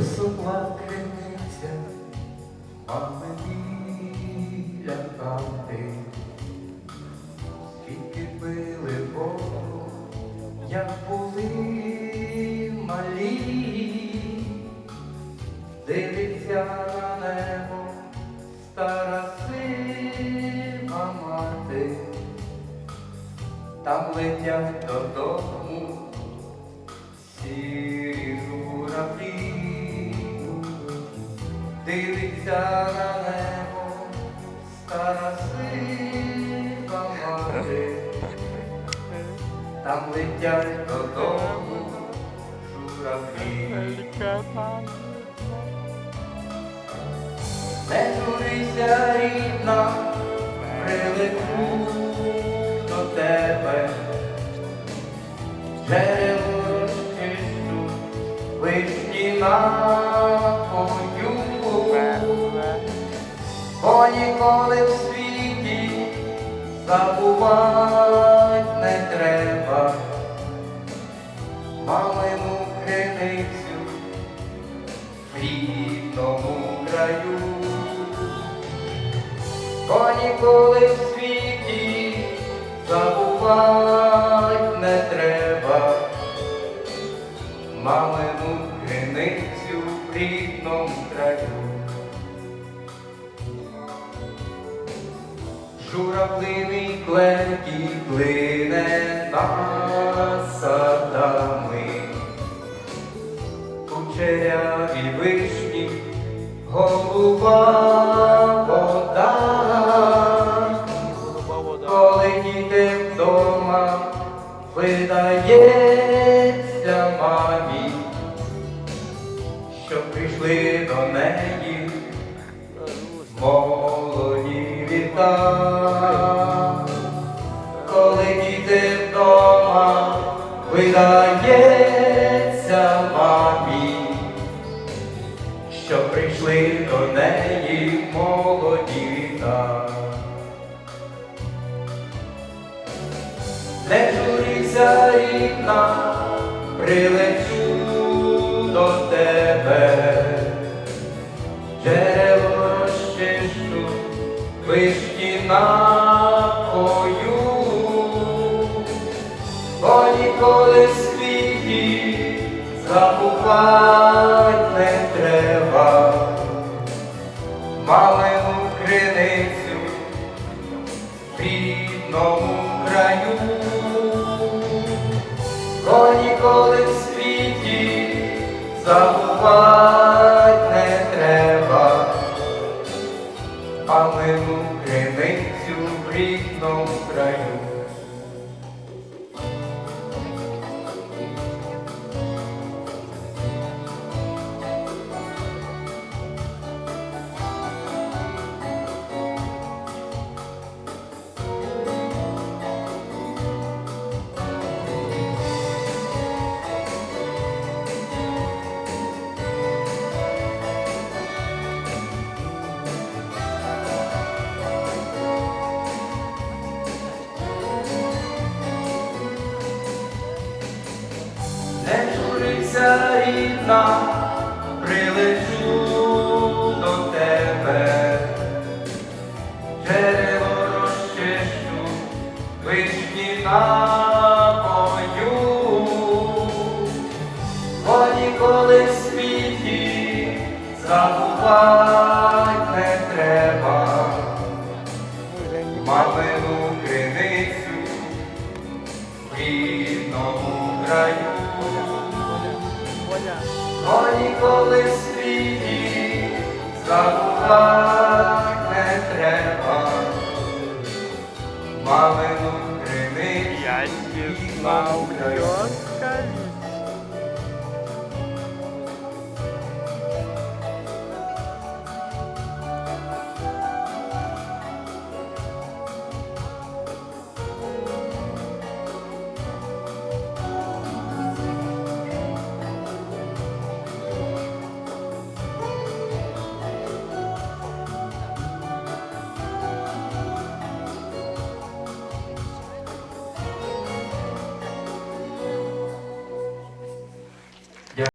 висохла криниця, мами біля хати, скільки пили воду, як були малі, дивиться на небо стара сива мати, там летять додому сірі дивиться на небо стара сива мати, там летять додому журавлі. Не журися, рідна, прилечу до тебе, джерело розчищу, вишні напою, бо ніколи в світі забувать не треба. Мамину криницю в рідному краю, бо ніколи в світі забувать Журавлиний клекіт плине над садами, кучеряві вишні, голуба вода, коли діти вдома видається мамі, що прийшли до неї молоді літа, коли діти вдома видається мамі, що прийшли до неї молоді літа. Не журися, рідна, прилечу до тебе вишні напою, бо ніколи світі забувать не треба. Мамину криницю в рідному краю, бо ніколи в світі забувать криницю в рідному журися, рідна, прилечу до тебе, Дерево розчищу, вишні напою, бо ніколи в світі забувать В світі забувать не треба мамину краю.